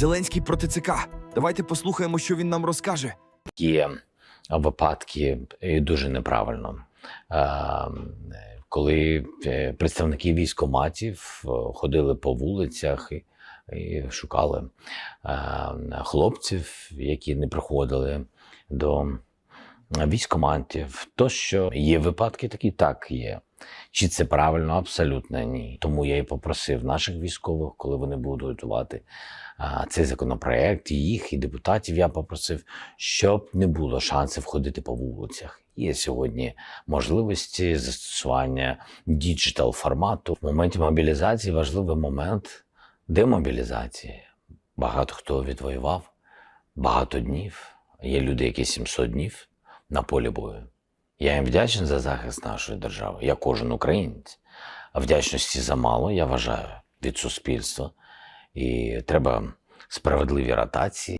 Зеленський проти ЦК. Давайте послухаємо, що він нам розкаже. Є випадки і дуже неправильно. Е, Коли е, представники військоматів е, ходили по вулицях і, шукали е, хлопців, які не приходили до військоматів, то що є випадки такі, так є. Чи це правильно? Абсолютно ні. Тому я і попросив наших військових, коли вони будуть готувати а, цей законопроект, і їх, і депутатів, я попросив, щоб не було шансів ходити по вулицях. Є сьогодні можливості застосування діджитал формату. В моменті мобілізації важливий момент демобілізації. Багато хто відвоював багато днів. Є люди, які 700 днів на полі бою. Я їм вдячний за захист нашої держави. Я кожен українець. А вдячності замало, я вважаю, від суспільства. І треба справедливі ротації.